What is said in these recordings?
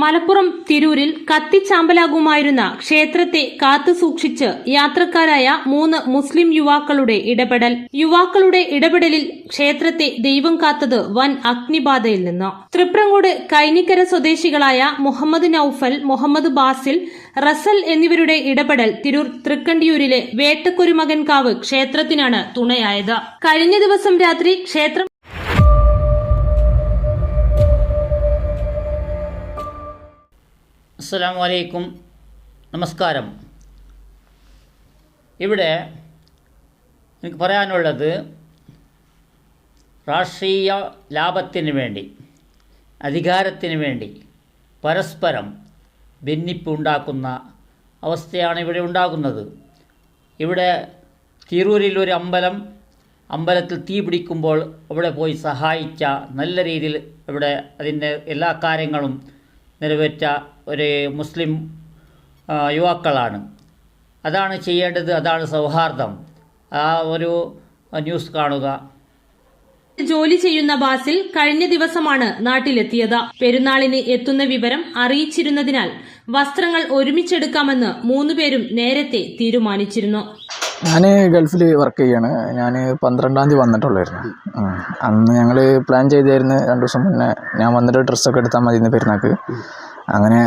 Malappuram തിരൂരിൽ കത്തിച്ചാമ്പലാകുമായിരുന്ന ക്ഷേത്രത്തെ കാത്തുസൂക്ഷിച്ച് യാത്രക്കാരായ മൂന്ന് മുസ്ലിം യുവാക്കളുടെ ഇടപെടൽ. യുവാക്കളുടെ ഇടപെടലിൽ ക്ഷേത്രത്തെ ദൈവം കാത്തത് വൻ അഗ്നിബാധയിൽ നിന്ന്. തൃപ്രങ്ങോട് കൈനിക്കര സ്വദേശികളായ മുഹമ്മദ് നൌഫൽ മുഹമ്മദ് ബാസിൽ റസൽ എന്നിവരുടെ ഇടപെടൽ തിരൂർ തൃക്കണ്ടിയൂരിലെ വേട്ടക്കുരുമകൻകാവ് ക്ഷേത്രത്തിനാണ് തുണയായത്. കഴിഞ്ഞ ദിവസം രാത്രി ക്ഷേത്രം അസ്സാം വലൈക്കും നമസ്കാരം. ഇവിടെ എനിക്ക് പറയാനുള്ളത് രാഷ്ട്രീയ ലാഭത്തിന് വേണ്ടി അധികാരത്തിന് വേണ്ടി പരസ്പരം ഭിന്നിപ്പ് ഉണ്ടാക്കുന്ന അവസ്ഥയാണ് ഇവിടെ ഉണ്ടാകുന്നത്. ഇവിടെ തിരൂരിൽ ഒരു അമ്പലം അമ്പലത്തിൽ തീ പിടിക്കുമ്പോൾ അവിടെ പോയി സഹായിച്ച നല്ല രീതിയിൽ ഇവിടെ അതിന്റെ എല്ലാ കാര്യങ്ങളും നിറവേറ്റ ഒരു മുസ്ലിം യുവാക്കളാണ്. അതാണ് ചെയ്യേണ്ടത് അതാണ് സൗഹാർദ്ദം. ആ ഒരു ന്യൂസ് കാണുക. ജോലി ചെയ്യുന്ന ബാസിൽ കഴിഞ്ഞ ദിവസമാണ് നാട്ടിലെത്തിയത്. പെരുന്നാളിന് എത്തുന്ന വിവരം അറിയിച്ചിരുന്നതിനാൽ വസ്ത്രങ്ങൾ ഒരുമിച്ചെടുക്കാമെന്ന് മൂന്നുപേരും നേരത്തെ തീരുമാനിച്ചിരുന്നു. ഞാൻ ഗൾഫിൽ വർക്ക് ചെയ്യാണ്. ഞാൻ പന്ത്രണ്ടാം തീയതി വന്നിട്ടുള്ളായിരുന്നു. അന്ന് ഞങ്ങൾ പ്ലാൻ ചെയ്തായിരുന്നു രണ്ട് ദിവസം മുന്നേ ഞാൻ വന്നിട്ട് ഡ്രസ്സൊക്കെ എടുത്താൽ മതി ഇന്ന് പെരുന്നാൾക്ക് അങ്ങനെ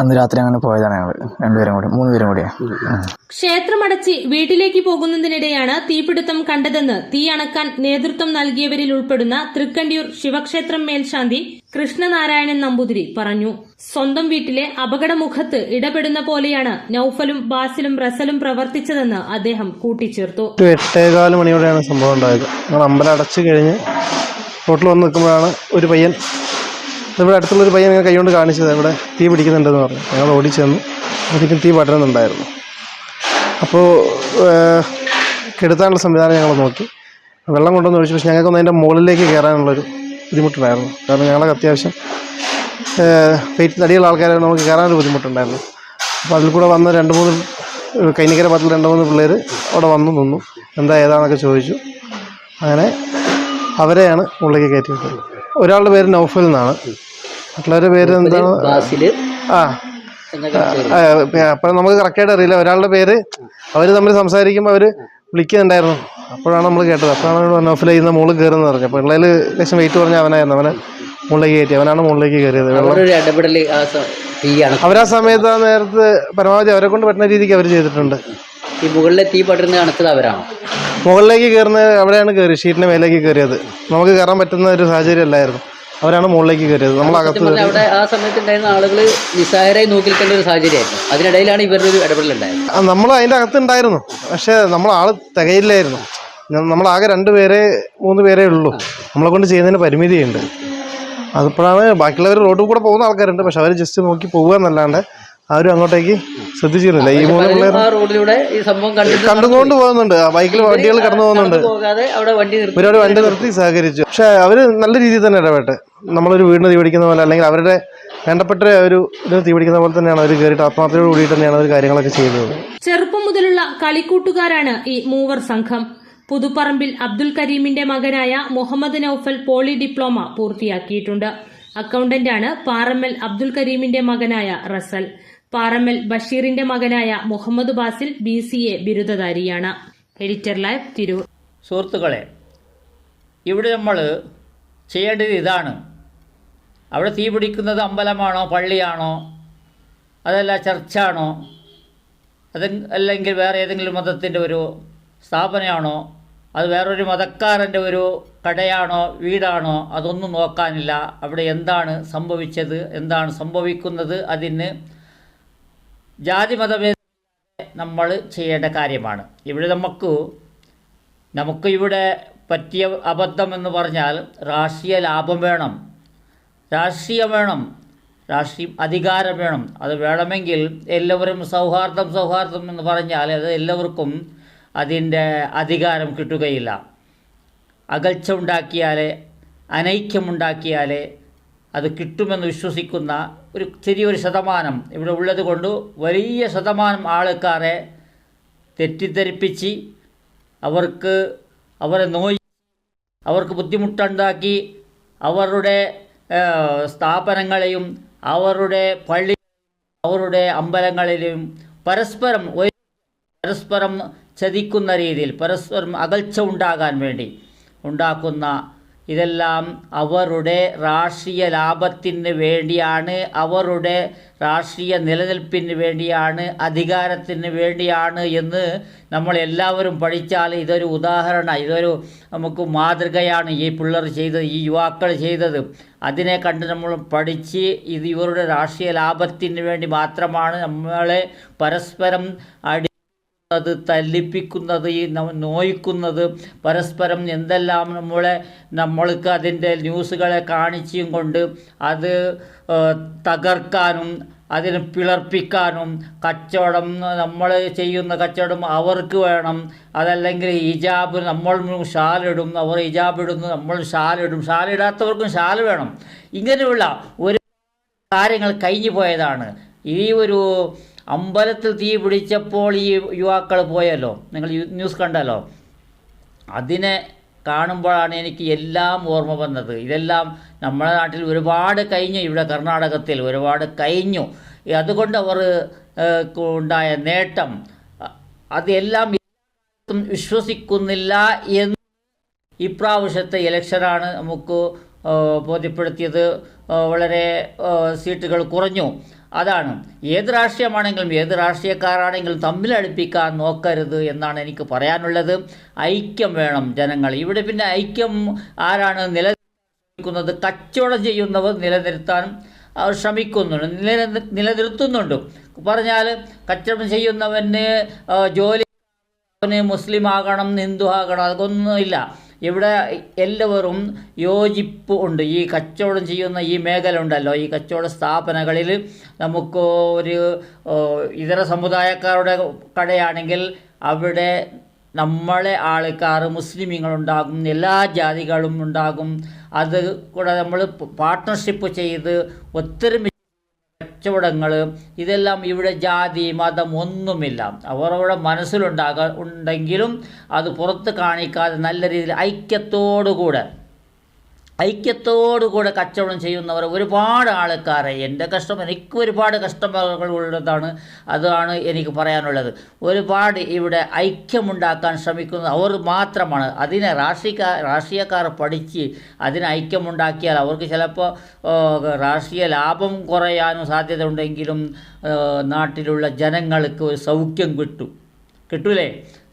അന്ന് രാത്രി അങ്ങനെ പോയതാണ് ഞങ്ങൾ രണ്ടുപേരും കൂടി മൂന്ന് പേരും കൂടിയാണ്. ക്ഷേത്രമടച്ച് വീട്ടിലേക്ക് പോകുന്നതിനിടെയാണ് തീപിടുത്തം കണ്ടതെന്ന് തീ അണക്കാൻ നേതൃത്വം നൽകിയവരിൽ ഉൾപ്പെടുന്ന തൃക്കണ്ടിയൂർ ശിവക്ഷേത്രം മേൽശാന്തി കൃഷ്ണനാരായണൻ നമ്പൂതിരി പറഞ്ഞു. സ്വന്തം വീട്ടിലെ അപകടമുഖത്ത് ഇടപെടുന്ന പോലെയാണ് നൌഫലും ബാസിലും റസലും പ്രവർത്തിച്ചതെന്ന് അദ്ദേഹം കൂട്ടിച്ചേർത്തു. എട്ടേകാൽ മണിയോടെയാണ് സംഭവം ഉണ്ടായത്. അമ്പലം അടച്ചു കഴിഞ്ഞ് റോട്ടിൽ വന്ന് നിൽക്കുമ്പോഴാണ് ഒരു പയ്യൻ ഇവിടെ അടുത്തുള്ള ഒരു പയ്യൻ ഇങ്ങനെ കൈകൊണ്ട് കാണിച്ചത് ഇവിടെ തീ പിടിക്കുന്നുണ്ടെന്ന് പറഞ്ഞു. ഞങ്ങൾ ഓടിച്ചെന്നു അപ്പോഴത്തേക്കും തീ പടരുന്നുണ്ടായിരുന്നു. അപ്പോൾ കെടുത്താനുള്ള സംവിധാനം ഞങ്ങൾ നോക്കി. വെള്ളം കൊണ്ടുവന്ന് ഒഴിച്ചു. പക്ഷേ ഞങ്ങൾക്കൊന്ന് അതിന്റെ മുകളിലേക്ക് കയറാനുള്ളൊരു ബുദ്ധിമുട്ടുണ്ടായിരുന്നു. കാരണം ഞങ്ങളൊക്കെ അത്യാവശ്യം വെയിറ്റ് തടിയുള്ള ആൾക്കാരെ നമുക്ക് കയറാനൊരു ബുദ്ധിമുട്ടുണ്ടായിരുന്നു. അപ്പോൾ അതിൽ കൂടെ വന്ന രണ്ട് മൂന്ന് കൈനിക്കര പത്തിൽ രണ്ട് മൂന്ന് പിള്ളേർ അവിടെ വന്നു നിന്നു. എന്താ ഏതാണെന്നൊക്കെ ചോദിച്ചു. അങ്ങനെ അവരെയാണ് ഉള്ളിലേക്ക് കയറ്റി വിട്ടത് ഒരാളുടെ പേര് നൗഫൽ എന്നാണ്. മറ്റുള്ളവരുടെ പേര് എന്താണ് ആ. അപ്പം നമുക്ക് കറക്റ്റായിട്ട് അറിയില്ല. ഒരാളുടെ പേര് അവർ തമ്മിൽ സംസാരിക്കുമ്പോൾ അവർ വിളിക്കുന്നുണ്ടായിരുന്നു. അപ്പോഴാണ് നമ്മൾ കേട്ടത്. അപ്പോഴാണ് നൗഫൽ ചെയ്യുന്ന മുകളിൽ കയറുന്നത് പറഞ്ഞു അപ്പോൾ പിള്ളേർ ലേശം വെയിറ്റ് പറഞ്ഞ അവനായിരുന്നു. അവനെ മുകളിലേക്ക് കയറ്റി. അവനാണ് മുകളിലേക്ക് കയറിയത്. അവരാ സമയത്ത് ആ നേരത്ത് പരമാവധി അവരെ കൊണ്ട് പറ്റുന്ന രീതിക്ക് അവർ ചെയ്തിട്ടുണ്ട്. ഈ മുകളിലെ തീ പടരുന്ന അണച്ചത് അവരാണോ? മുകളിലേക്ക് കയറുന്ന അവിടെയാണ് കയറി ഷീറ്റിന് മേലേക്ക് കയറിയത്. നമുക്ക് കയറാൻ പറ്റുന്ന ഒരു സാഹചര്യം അല്ലായിരുന്നു. അവരാണ് മുകളിലേക്ക് കയറിയത്. നമ്മൾ അകത്ത് അവിടെ ആ സമയത്ത് ഉണ്ടായിരുന്ന ആളുകൾ നിസ്സാരായി നോക്കി നിൽക്കേണ്ട ഒരു സാഹചര്യമായിരുന്നു. അതിനിടയിലാണ് ഇവരുടെ ഒരു ഇടപെടൽ ഉണ്ടായത് നമ്മൾ അതിന്റെ അകത്തുണ്ടായിരുന്നു. പക്ഷേ നമ്മൾ ആൾ തികയില്ലായിരുന്നു. നമ്മൾ നമ്മളാകെ രണ്ട് പേരെ മൂന്ന് പേരേ ഉള്ളൂ. നമ്മളെ കൊണ്ട് ചെയ്യുന്നതിന് പരിമിതിയുണ്ട്. അതിപ്പോഴാണ് ബാക്കിയുള്ളവർ റോഡിൽ കൂടെ പോകുന്ന ആൾക്കാരുണ്ട്. പക്ഷെ അവർ ജസ്റ്റ് നോക്കി പോകുക എന്നല്ലാണ്ട് ആരും അങ്ങോട്ടേക്ക് ശ്രദ്ധിച്ചിരുന്നില്ല. ഈ മൂന്ന് പിള്ളേർ ആ റോഡിലൂടെ ഈ സംഭവം കണ്ടിട്ട് കണ്ടുകൊണ്ട് പോകുന്നുണ്ട്. ആ ബൈക്കിൽ വണ്ടികൾ കടന്നു പോകുന്നുണ്ട്. ഒരാൾ പോകാതെ അവിടെ വണ്ടി നിർത്തി ഒരുപാട് വണ്ടി നിർത്തി സഹകരിച്ചു. പക്ഷെ അവർ നല്ല രീതിയിൽ തന്നെ ഇടപെട്ട്. നമ്മളൊരു വീടിന് തീ പിടിക്കുന്ന പോലെ അല്ലെങ്കിൽ അവരുടെ വേണ്ടപ്പെട്ട ഒരു ഇത് തീ പിടിക്കുന്ന പോലെ തന്നെയാണ് അവർ കയറിയിട്ട് ആത്മാർത്ഥയോട് കൂടി തന്നെയാണ് അവർ കാര്യങ്ങളൊക്കെ ചെയ്തത്. ചെറുപ്പം മുതലുള്ള കളിക്കൂട്ടുകാരാണ് ഈ മൂവർ സംഘം. പുതുപ്പറമ്പിൽ അബ്ദുൽ കരീമിന്റെ മകനായ മുഹമ്മദ് നൌഫൽ പോളി ഡിപ്ലോമ പൂർത്തിയാക്കിയിട്ടുണ്ട്. അക്കൗണ്ടന്റാണ് പാറമ്മൽ അബ്ദുൽ കരീമിന്റെ മകനായ റസൽ. പാറമ്മൽ ബഷീറിന്റെ മകനായ Muhammad Basil B C A ബിരുദധാരിയാണ്. Editor live Tirur സുഹൃത്തുക്കളെ ഇവിടെ നമ്മൾ ചെയ്യേണ്ടത് ഇതാണ്. അവിടെ തീ പിടിക്കുന്നത് അമ്പലമാണോ പള്ളിയാണോ അതല്ല ചർച്ചാണോ അത് അല്ലെങ്കിൽ വേറെ ഏതെങ്കിലും മതത്തിന്റെ ഒരു സ്ഥാപനമാണോ അത് വേറൊരു മതക്കാരന്റെ ഒരു കടയാണോ വീടാണോ അതൊന്നും നോക്കാനില്ല. അവിടെ എന്താണ് സംഭവിച്ചത് എന്താണ് സംഭവിക്കുന്നത് അതിന് ജാതി മതഭേദ നമ്മൾ ചെയ്യേണ്ട കാര്യമാണ്. ഇവിടെ നമുക്ക് നമുക്ക് ഇവിടെ പറ്റിയ അബദ്ധം എന്ന് പറഞ്ഞാൽ രാഷ്ട്രീയ ലാഭം വേണം. രാഷ്ട്രീയം വേണം. രാഷ്ട്രീയം അധികാരം വേണം. അത് വേണമെങ്കിൽ എല്ലാവരും സൗഹാർദ്ദം സൗഹാർദ്ദം എന്ന് പറഞ്ഞാൽ അത് എല്ലാവർക്കും അതിന്റെ അധികാരം കിട്ടുകയില്ല. അകൽച്ച ഉണ്ടാക്കിയാലേ അനൈക്യമുണ്ടാക്കിയാലേ അത് കിട്ടുമെന്ന് വിശ്വസിക്കുന്ന ഒരു ചെറിയൊരു ശതമാനം ഇവിടെ ഉള്ളത് കൊണ്ട് വലിയ ശതമാനം ആൾക്കാരെ തെറ്റിദ്ധരിപ്പിച്ച് അവർക്ക് അവരെ നോയി അവർക്ക് ബുദ്ധിമുട്ടുണ്ടാക്കി അവരുടെ സ്ഥാപനങ്ങളെയും അവരുടെ പള്ളി അവരുടെ അമ്പലങ്ങളിലും പരസ്പരം പരസ്പരം ചതിക്കുന്ന രീതിയിൽ പരസ്പരം അകൽച്ച ഉണ്ടാകാൻ വേണ്ടി ഉണ്ടാക്കുന്ന ഇതെല്ലാം അവരുടെ രാഷ്ട്രീയ ലാഭത്തിന് വേണ്ടിയാണ് അവരുടെ രാഷ്ട്രീയ നിലനിൽപ്പിന് വേണ്ടിയാണ് അധികാരത്തിന് വേണ്ടിയാണ് എന്ന് നമ്മൾ എല്ലാവരും പഠിച്ചാൽ ഇതൊരു ഉദാഹരണ ഇതൊരു നമുക്ക് മാതൃകയാണ് ഈ പിള്ളേർ ചെയ്തത് ഈ യുവാക്കൾ ചെയ്തത്. അതിനെ കണ്ട് നമ്മൾ പഠിച്ച് ഇത് ഇവരുടെ രാഷ്ട്രീയ ലാഭത്തിന് വേണ്ടി മാത്രമാണ് നമ്മളെ പരസ്പരം അടി അത് തല്ലിപ്പിക്കുന്നത് ഈ നോയിക്കുന്നത്. പരസ്പരം എന്തെല്ലാം നമ്മളെ നമ്മൾക്ക് അതിന്റെ ന്യൂസുകളെ കാണിച്ചും കൊണ്ട് അത് തകർക്കാനും അതിനെ പിളർപ്പിക്കാനും കച്ചവടം നമ്മൾ ചെയ്യുന്ന കച്ചവടം അവർക്ക് വേണം. അതല്ലെങ്കിൽ ഹിജാബ് നമ്മൾ ഷാലിടും അവർ ഹിജാബ് ഇടുന്നു നമ്മൾ ഷാലിടും. ഷാലിടാത്തവർക്കും ഷാൽ വേണം. ഇങ്ങനെയുള്ള ഒരു കാര്യങ്ങൾ കഴിഞ്ഞു പോയതാണ്. ഈ ഒരു അമ്പലത്തിൽ തീ പിടിച്ചപ്പോൾ ഈ യുവാക്കൾ പോയല്ലോ. നിങ്ങൾ ന്യൂസ് കണ്ടല്ലോ. അതിനെ കാണുമ്പോഴാണ് എനിക്ക് എല്ലാം ഓർമ്മ വന്നത്. ഇതെല്ലാം നമ്മുടെ നാട്ടിൽ ഒരുപാട് കഴിഞ്ഞു. ഇവിടെ കർണാടകത്തിൽ ഒരുപാട് കഴിഞ്ഞു. അതുകൊണ്ട് അവർ ഉണ്ടായ നേട്ടം അതെല്ലാം വിശ്വസിക്കുന്നില്ല എന്ന് ഇപ്രാവശ്യത്തെ ഇലക്ഷനാണ് നമുക്ക് ബോധ്യപ്പെടുത്തിയത്. വളരെ സീറ്റുകൾ കുറഞ്ഞു. അതാണ്. ഏത് രാഷ്ട്രീയമാണെങ്കിലും ഏത് രാഷ്ട്രീയക്കാരാണെങ്കിലും തമ്മിലടുപ്പിക്കാൻ നോക്കരുത് എന്നാണ് എനിക്ക് പറയാനുള്ളത്. ഐക്യം വേണം ജനങ്ങൾ ഇവിടെ പിന്നെ ഐക്യം ആരാണ് നിലനിൽക്കുന്നത് കച്ചവടം ചെയ്യുന്നവർ നിലനിർത്താൻ അവർ ശ്രമിക്കുന്നുണ്ട്. നില നിലനിർത്തുന്നുണ്ട്. പറഞ്ഞാൽ കച്ചവടം ചെയ്യുന്നവന് ജോലി മുസ്ലിം ആകണം ഹിന്ദു ആകണം അതൊന്നുമില്ല ഇവിടെ എല്ലാവരും യോജിപ്പ് ഉണ്ട്. ഈ കച്ചവടം ചെയ്യുന്ന ഈ മേഖല ഉണ്ടല്ലോ. ഈ കച്ചവട സ്ഥാപനങ്ങളിൽ നമുക്ക് ഒരു ഇതര സമുദായക്കാരുടെ കടയാണെങ്കിൽ അവിടെ നമ്മളെ ആൾക്കാർ മുസ്ലിമീങ്ങളുണ്ടാകും എല്ലാ ജാതികളും ഉണ്ടാകും. അത് കൂടെ നമ്മൾ പാർട്ട്ണർഷിപ്പ് ചെയ്ത് ഒത്തൊരുമിച്ച് കച്ചവടങ്ങൾ ഇതെല്ലാം ഇവിടെ ജാതി മതം ഒന്നുമില്ല. അവരവരുടെ മനസ്സിലുണ്ടാക ഉണ്ടെങ്കിലും അത് പുറത്ത് കാണിക്കാതെ നല്ല രീതിയിൽ ഐക്യത്തോടുകൂടെ ഐക്യത്തോടുകൂടെ കച്ചവടം ചെയ്യുന്നവർ ഒരുപാട് ആൾക്കാരെ എന്റെ കഷ്ടം എനിക്ക് ഒരുപാട് കസ്റ്റമറുകൾ ഉള്ളതാണ് അതാണ് എനിക്ക് പറയാനുള്ളത്. ഒരുപാട് ഇവിടെ ഐക്യമുണ്ടാക്കാൻ ശ്രമിക്കുന്നത് അവർ മാത്രമാണ്. അതിനെ രാഷ്ട്രീയക്കാർ രാഷ്ട്രീയക്കാർ പഠിച്ച് അതിനെ ഐക്യമുണ്ടാക്കിയാൽ അവർക്ക് ചിലപ്പോൾ രാഷ്ട്രീയ ലാഭം കുറയാനും സാധ്യത ഉണ്ടെങ്കിലും നാട്ടിലുള്ള ജനങ്ങൾക്ക് ഒരു സൗഖ്യം കിട്ടും. കിട്ടൂലേ?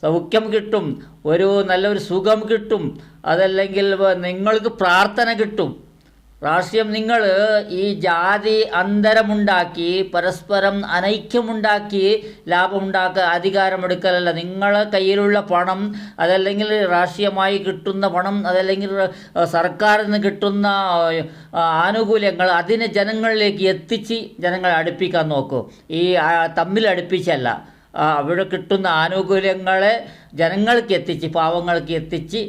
സൗഖ്യം കിട്ടും ഒരു നല്ലൊരു സുഖം കിട്ടും അതല്ലെങ്കിൽ നിങ്ങൾക്ക് പ്രാർത്ഥന കിട്ടും. രാഷ്ട്രീയം നിങ്ങൾ ഈ ജാതി അന്തരമുണ്ടാക്കി പരസ്പരം അനൈക്യമുണ്ടാക്കി ലാഭമുണ്ടാക്കുക അധികാരമെടുക്കലല്ല. നിങ്ങളെ കയ്യിലുള്ള പണം അതല്ലെങ്കിൽ രാഷ്ട്രീയമായി കിട്ടുന്ന പണം അതല്ലെങ്കിൽ സർക്കാരിൽ നിന്ന് കിട്ടുന്ന ആനുകൂല്യങ്ങൾ അതിനെ ജനങ്ങളിലേക്ക് എത്തിച്ച് ജനങ്ങളെ അടുപ്പിക്കാൻ നോക്കൂ. ഈ തമ്മിൽ അടുപ്പിച്ചല്ല. അവിടെ കിട്ടുന്ന ആനുകൂല്യങ്ങളെ ജനങ്ങൾക്ക് എത്തിച്ച് പാവങ്ങൾക്ക് എത്തിച്ച്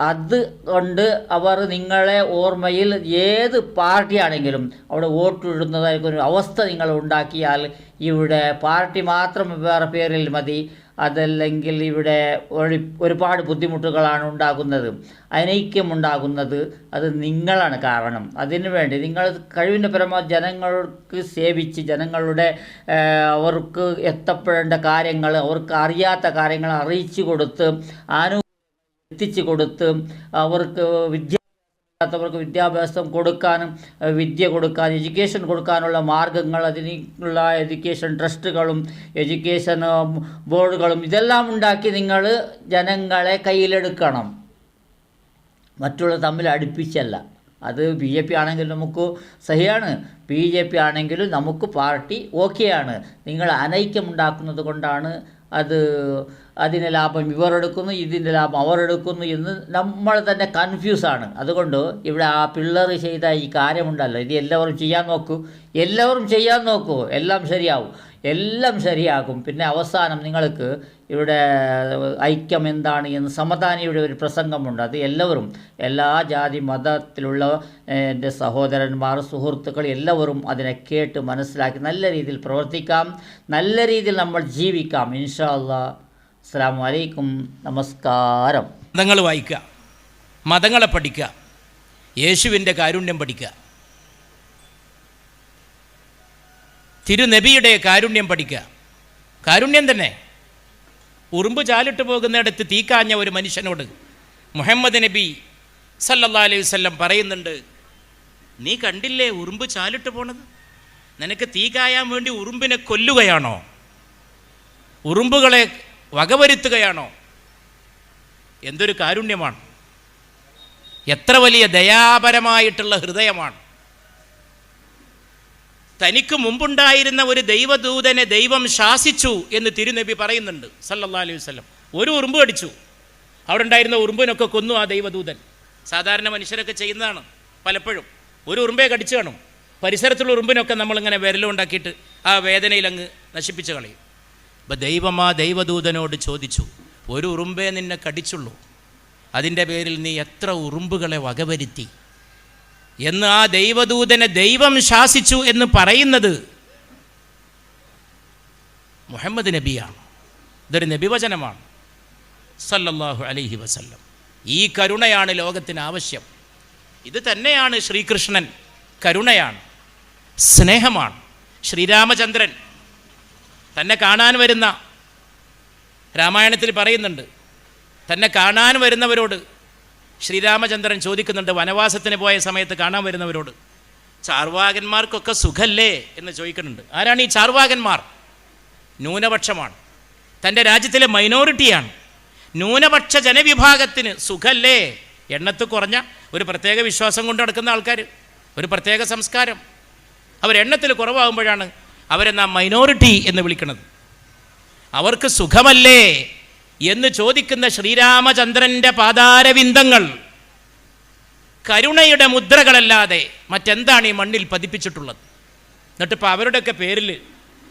അത് കൊണ്ട് അവർ നിങ്ങളെ ഓർമ്മയിൽ ഏത് പാർട്ടിയാണെങ്കിലും അവിടെ വോട്ടിടുന്നതായിരിക്കും ഒരു അവസ്ഥ നിങ്ങൾ ഉണ്ടാക്കിയാൽ ഇവിടെ പാർട്ടി മാത്രം വേറെ പേരിൽ മതി. അതല്ലെങ്കിൽ ഇവിടെ ഒരു- ഒരുപാട് ബുദ്ധിമുട്ടുകളാണ് ഉണ്ടാകുന്നത്. അനൈക്യമുണ്ടാകുന്നത് അത് നിങ്ങളാണ് കാരണം. അതിനു വേണ്ടി നിങ്ങൾ കഴിവിന്റെ പരമാവധി ജനങ്ങൾക്ക് സേവിച്ച് ജനങ്ങളുടെ അവർക്ക് എത്തപ്പെടേണ്ട കാര്യങ്ങൾ അവർക്ക് അറിയാത്ത കാര്യങ്ങൾ അറിയിച്ചു കൊടുത്ത് ആനു എത്തിച്ചു കൊടുത്ത് അവർക്ക് വിദ്യ ത്തവർക്ക് വിദ്യാഭ്യാസം കൊടുക്കാനും വിദ്യ കൊടുക്കാൻ എഡ്യൂക്കേഷൻ കൊടുക്കാനുള്ള മാർഗങ്ങൾ അതിനുള്ള എഡ്യൂക്കേഷൻ ട്രസ്റ്റുകളും എഡ്യൂക്കേഷൻ ബോർഡുകളും ഇതെല്ലാം ഉണ്ടാക്കി നിങ്ങൾ ജനങ്ങളെ കയ്യിലെടുക്കണം. മറ്റുള്ള തമ്മിൽ അടുപ്പിച്ചല്ല. അത് ബി ജെ പി ആണെങ്കിലും നമുക്ക് സഹിയാണ്. ബി ജെ പി ആണെങ്കിലും നമുക്ക് പാർട്ടി ഓക്കെയാണ്. നിങ്ങൾ അനൈക്യമുണ്ടാക്കുന്നത് കൊണ്ടാണ് അത് അതിന്റെ ലാഭം ഇവർ എടുക്കുന്നു ഇതിന്റെ ലാഭം അവർ എടുക്കുന്നു എന്ന് നമ്മൾ തന്നെ കൺഫ്യൂസാണ് അതുകൊണ്ട് ഇവിടെ ആ പിള്ളേർ ചെയ്ത ഈ കാര്യമുണ്ടല്ലോ. ഇത് എല്ലാവരും ചെയ്യാൻ നോക്കൂ. എല്ലാവരും ചെയ്യാൻ നോക്കൂ. എല്ലാം ശരിയാവും. എല്ലാം ശരിയാകും പിന്നെ അവസാനം നിങ്ങൾക്ക് ഇവിടെ ഐക്യം എന്താണ് എന്ന് സമതാനിയുടെ ഒരു പ്രസംഗമുണ്ട്. അത് എല്ലാവരും എല്ലാ ജാതി മതത്തിലുള്ള എന്റെ സഹോദരന്മാർ സുഹൃത്തുക്കൾ എല്ലാവരും അതിനെ കേട്ട് മനസ്സിലാക്കി നല്ല രീതിയിൽ പ്രവർത്തിക്കാം. നല്ല രീതിയിൽ നമ്മൾ ജീവിക്കാം. ഇൻഷാ അസ്സാം വലൈക്കും നമസ്കാരം. മതങ്ങൾ വായിക്കുക. മതങ്ങളെ പഠിക്കുക. യേശുവിന്റെ കാരുണ്യം പഠിക്കുക. തിരുനബിയുടെ കാരുണ്യം പഠിക്കുക. കാരുണ്യം തന്നെ. ഉറുമ്പ് ചാലിട്ട് പോകുന്നിടത്ത് തീക്കാഞ്ഞ ഒരു മനുഷ്യനോട് മുഹമ്മദ് നബി സല്ലല്ലാ അലൈഹി വസല്ലം പറയുന്നുണ്ട് നീ കണ്ടില്ലേ ഉറുമ്പ് ചാലിട്ട് പോണത്? നിനക്ക് തീ കായാൻ വേണ്ടി ഉറുമ്പിനെ കൊല്ലുകയാണോ? ഉറുമ്പുകളെ വകവരുത്തുകയാണോ? എന്തൊരു കാരുണ്യമാണ്. എത്ര വലിയ ദയാപരമായിട്ടുള്ള ഹൃദയമാണ്. തനിക്ക് മുമ്പുണ്ടായിരുന്ന ഒരു ദൈവദൂതനെ ദൈവം ശാസിച്ചു എന്ന് തിരുനബി പറയുന്നുണ്ട്. സല്ലല്ലാ അലൈഹി വസല്ലം. ഒരു ഉറുമ്പ് കടിച്ചു. അവിടെ ഉണ്ടായിരുന്ന ഉറുമ്പിനൊക്കെ കൊന്നു ആ ദൈവദൂതൻ. സാധാരണ മനുഷ്യരൊക്കെ ചെയ്യുന്നതാണ് പലപ്പോഴും. ഒരു ഉറുമ്പേ കടിച്ചു കാണും. പരിസരത്തുള്ള ഉറുമ്പിനൊക്കെ നമ്മളിങ്ങനെ വിരലുണ്ടാക്കിയിട്ട് ആ വേദനയിൽ അങ്ങ് നശിപ്പിച്ച് കളയും. അപ്പം ദൈവം ആ ദൈവദൂതനോട് ചോദിച്ചു ഒരു ഉറുമ്പേ നിന്നെ കടിച്ചുള്ളൂ. അതിന്റെ പേരിൽ നീ എത്ര ഉറുമ്പുകളെ വകവരുത്തി? എന്ന് ആ ദൈവദൂതനെ ദൈവം ശാസിച്ചു എന്ന് പറയുന്നത് മുഹമ്മദ് നബിയാണ്. ഇതൊരു നബിവചനമാണ്. സല്ലല്ലാഹു അലൈഹി വസല്ലം. ഈ കരുണയാണ് ലോകത്തിന് ആവശ്യം. ഇത് തന്നെയാണ് ശ്രീകൃഷ്ണൻ കരുണയാണ്. സ്നേഹമാണ്. ശ്രീരാമചന്ദ്രൻ തന്നെ കാണാൻ വരുന്ന രാമായണത്തിൽ പറയുന്നുണ്ട്. തന്നെ കാണാൻ വരുന്നവരോട് ശ്രീരാമചന്ദ്രൻ ചോദിക്കുന്നുണ്ട് വനവാസത്തിന് പോയ സമയത്ത് കാണാൻ വരുന്നവരോട്. ചാർവാകന്മാർക്കൊക്കെ സുഖല്ലേ എന്ന് ചോദിക്കുന്നുണ്ട്. ആരാണ് ഈ ചാർവാകന്മാർ? ന്യൂനപക്ഷമാണ്. തന്റെ രാജ്യത്തിലെ മൈനോറിറ്റിയാണ്. ന്യൂനപക്ഷ ജനവിഭാഗത്തിന് സുഖല്ലേ? എണ്ണത്ത് കുറഞ്ഞ ഒരു പ്രത്യേക വിശ്വാസം കൊണ്ട് നടക്കുന്ന ആൾക്കാർ ഒരു പ്രത്യേക സംസ്കാരം. അവരെണ്ണത്തിൽ കുറവാകുമ്പോഴാണ് അവരെ നാം മൈനോറിറ്റി എന്ന് വിളിക്കുന്നത്. അവർക്ക് സുഖമല്ലേ? എന്ന് ചോദിക്കുന്ന ശ്രീരാമചന്ദ്രന്റെ പാതാരവിന്ദങ്ങൾ കരുണയുടെ മുദ്രകളല്ലാതെ മറ്റെന്താണ് ഈ മണ്ണിൽ പതിപ്പിച്ചിട്ടുള്ളത്? എന്നിട്ടിപ്പോൾ അവരുടെയൊക്കെ പേരിൽ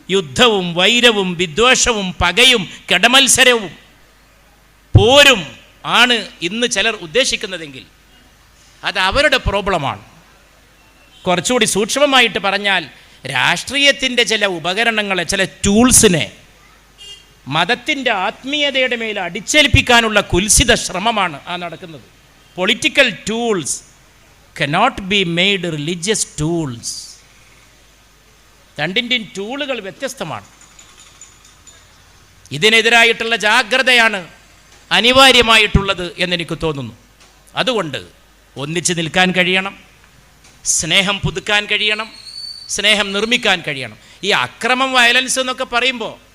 യുദ്ധവും വൈരവും വിദ്വേഷവും പകയും കിടമത്സരവും പോരും ആണ് ഇന്ന് ചിലർ ഉദ്ദേശിക്കുന്നതെങ്കിൽ അത് അവരുടെ പ്രോബ്ലമാണ്. കുറച്ചുകൂടി സൂക്ഷ്മമായിട്ട് പറഞ്ഞാൽ രാഷ്ട്രീയത്തിന്റെ ചില ഉപകരണങ്ങളെ ചില ടൂൾസിനെ മതത്തിന്റെ ആത്മീയതയുടെ മേൽ അടിച്ചേൽപ്പിക്കാനുള്ള കുൽസിത ശ്രമമാണ് ആ നടക്കുന്നത്. Political tools cannot be made religious tools രണ്ടിന്റെയും ടൂളുകൾ വ്യത്യസ്തമാണ്. ഇതിനെതിരായിട്ടുള്ള ജാഗ്രതയാണ് അനിവാര്യമായിട്ടുള്ളത് എന്നെനിക്ക് തോന്നുന്നു. അതുകൊണ്ട് ഒന്നിച്ച് നിൽക്കാൻ കഴിയണം സ്നേഹം പുതുക്കാൻ കഴിയണം സ്നേഹം നിർമ്മിക്കാൻ കഴിയണം. ഈ അക്രമം വയലൻസ് എന്നൊക്കെ പറയുമ്പോൾ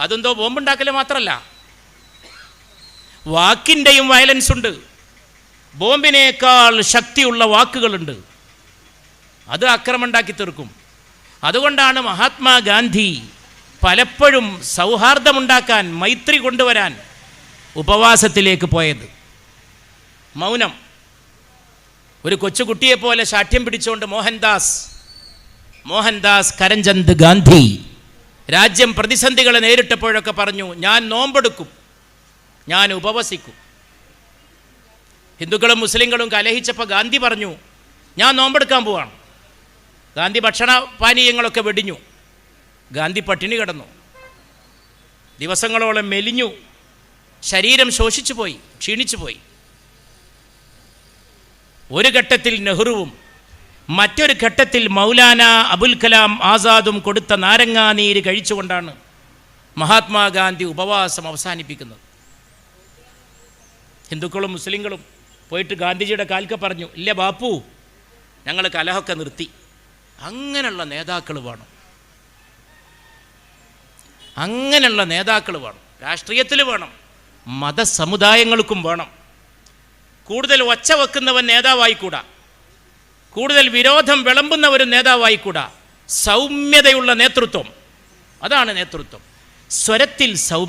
അതെന്തോ ബോംബുണ്ടാക്കൽ മാത്രമല്ല വാക്കിന്റെയും വയലൻസ് ഉണ്ട്. ബോംബിനേക്കാൾ ശക്തിയുള്ള വാക്കുകളുണ്ട്. അത് അക്രമം ഉണ്ടാക്കി തീർക്കും. അതുകൊണ്ടാണ് മഹാത്മാഗാന്ധി പലപ്പോഴും സൗഹാർദ്ദമുണ്ടാക്കാൻ മൈത്രി കൊണ്ടുവരാൻ ഉപവാസത്തിലേക്ക് പോയത്. മൗനം. ഒരു കൊച്ചുകുട്ടിയെപ്പോലെ ശാഠ്യം പിടിച്ചുകൊണ്ട് മോഹൻദാസ് മോഹൻദാസ് കരംചന്ദ് ഗാന്ധി രാജ്യം പ്രതിസന്ധികളെ നേരിട്ടപ്പോഴൊക്കെ പറഞ്ഞു ഞാൻ നോമ്പെടുക്കും ഞാൻ ഉപവസിക്കും. ഹിന്ദുക്കളും മുസ്ലിങ്ങളും കലഹിച്ചപ്പോൾ ഗാന്ധി പറഞ്ഞു ഞാൻ നോമ്പെടുക്കാൻ പോവാണ്. ഗാന്ധി ഭക്ഷണ പാനീയങ്ങളൊക്കെ വെടിഞ്ഞു. ഗാന്ധി പട്ടിണി കിടന്നു. ദിവസങ്ങളോളം മെലിഞ്ഞു. ശരീരം ശോഷിച്ചു പോയി ക്ഷീണിച്ചു പോയി ഒരു ഘട്ടത്തിൽ നെഹ്റുവും മറ്റൊരു ഘട്ടത്തിൽ മൗലാന അബുൽ കലാം ആസാദും കൊടുത്ത നാരങ്ങാനീര് കഴിച്ചുകൊണ്ടാണ് മഹാത്മാഗാന്ധി ഉപവാസം അവസാനിപ്പിക്കുന്നത്. ഹിന്ദുക്കളും മുസ്ലിങ്ങളും പോയിട്ട് ഗാന്ധിജിയുടെ കാൽക്ക പറഞ്ഞു ഇല്ല ബാപ്പു ഞങ്ങൾ കലഹമൊക്കെ നിർത്തി. അങ്ങനെയുള്ള നേതാക്കൾ വേണം. അങ്ങനെയുള്ള നേതാക്കൾ വേണം. രാഷ്ട്രീയത്തിൽ വേണം. മതസമുദായങ്ങൾക്കും വേണം. കൂടുതൽ ഒച്ച വെക്കുന്നവൻ നേതാവായിക്കൂടാ. കൂടുതൽ വിരോധം വിളമ്പുന്ന ഒരു നേതാവായിക്കൂടാ? സൗമ്യതയുള്ള നേതൃത്വം. അതാണ് നേതൃത്വം. സ്വരത്തിൽ സൗമ്യ